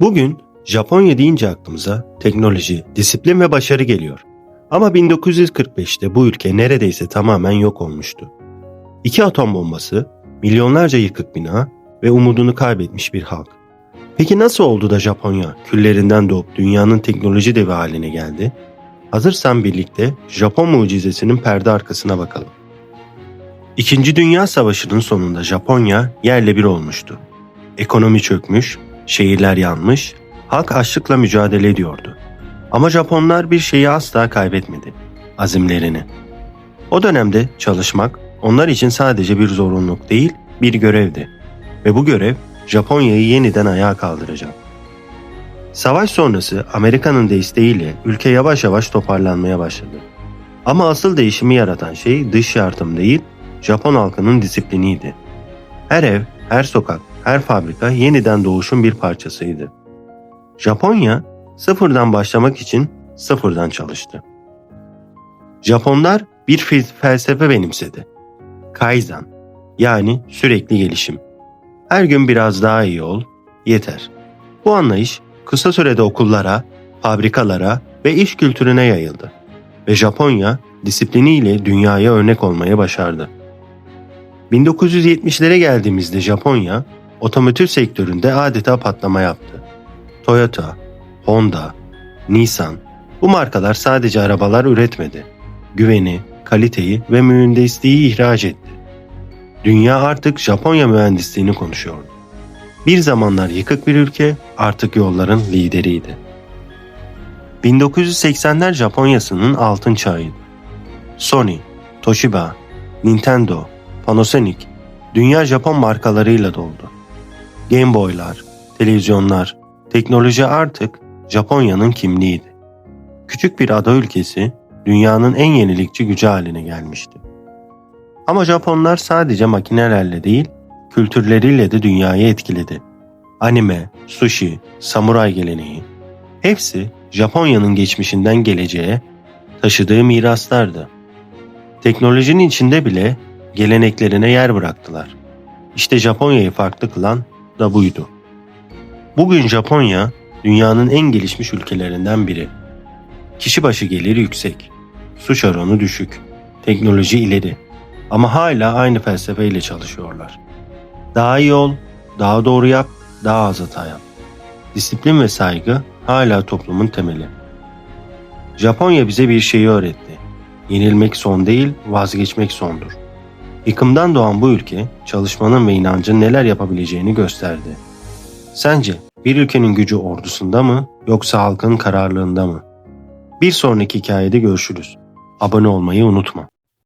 Bugün Japonya deyince aklımıza teknoloji, disiplin ve başarı geliyor. Ama 1945'te bu ülke neredeyse tamamen yok olmuştu. İki atom bombası, milyonlarca yıkık bina ve umudunu kaybetmiş bir halk. Peki nasıl oldu da Japonya küllerinden doğup dünyanın teknoloji devi haline geldi? Hazırsan birlikte Japon mucizesinin perde arkasına bakalım. İkinci Dünya Savaşı'nın sonunda Japonya yerle bir olmuştu. Ekonomi çökmüş, şehirler yanmış, halk açlıkla mücadele ediyordu. Ama Japonlar bir şeyi asla kaybetmedi, azimlerini. O dönemde çalışmak onlar için sadece bir zorunluluk değil, bir görevdi. Ve bu görev Japonya'yı yeniden ayağa kaldıracak. Savaş sonrası Amerika'nın desteğiyle ülke yavaş yavaş toparlanmaya başladı. Ama asıl değişimi yaratan şey dış yardım değil, Japon halkının disipliniydi. Her ev, her sokak, her fabrika yeniden doğuşun bir parçasıydı. Japonya sıfırdan başlamak için sıfırdan çalıştı. Japonlar bir felsefe benimsedi. Kaizen yani sürekli gelişim. Her gün biraz daha iyi ol, yeter. Bu anlayış kısa sürede okullara, fabrikalara ve iş kültürüne yayıldı. Ve Japonya disipliniyle dünyaya örnek olmaya başardı. 1970'lere geldiğimizde Japonya otomotiv sektöründe adeta patlama yaptı. Toyota, Honda, Nissan bu markalar sadece arabalar üretmedi. Güveni, kaliteyi ve mühendisliği ihraç etti. Dünya artık Japonya mühendisliğini konuşuyordu. Bir zamanlar yıkık bir ülke artık yolların lideriydi. 1980'ler Japonya'sının altın çağıydı. Sony, Toshiba, Nintendo, Panasonic, dünya Japon markalarıyla doldu. Game Boy'lar, televizyonlar, teknoloji artık Japonya'nın kimliğiydi. Küçük bir ada ülkesi dünyanın en yenilikçi gücü haline gelmişti. Ama Japonlar sadece makinelerle değil, kültürleriyle de dünyayı etkiledi. Anime, sushi, samuray geleneği hepsi Japonya'nın geçmişinden geleceğe taşıdığı miraslardı. Teknolojinin içinde bile geleneklerine yer bıraktılar. İşte Japonya'yı farklı kılan da buydu. Bugün Japonya dünyanın en gelişmiş ülkelerinden biri. Kişi başı gelir yüksek, suç oranı düşük, teknoloji ileri ama hala aynı felsefeyle çalışıyorlar. Daha iyi ol, daha doğru yap, daha az hata yap. Disiplin ve saygı hala toplumun temeli. Japonya bize bir şeyi öğretti. Yenilmek son değil, vazgeçmek sondur. Yıkımdan doğan bu ülke çalışmanın ve inancın neler yapabileceğini gösterdi. Sence bir ülkenin gücü ordusunda mı yoksa halkın kararlılığında mı? Bir sonraki hikayede görüşürüz. Abone olmayı unutma.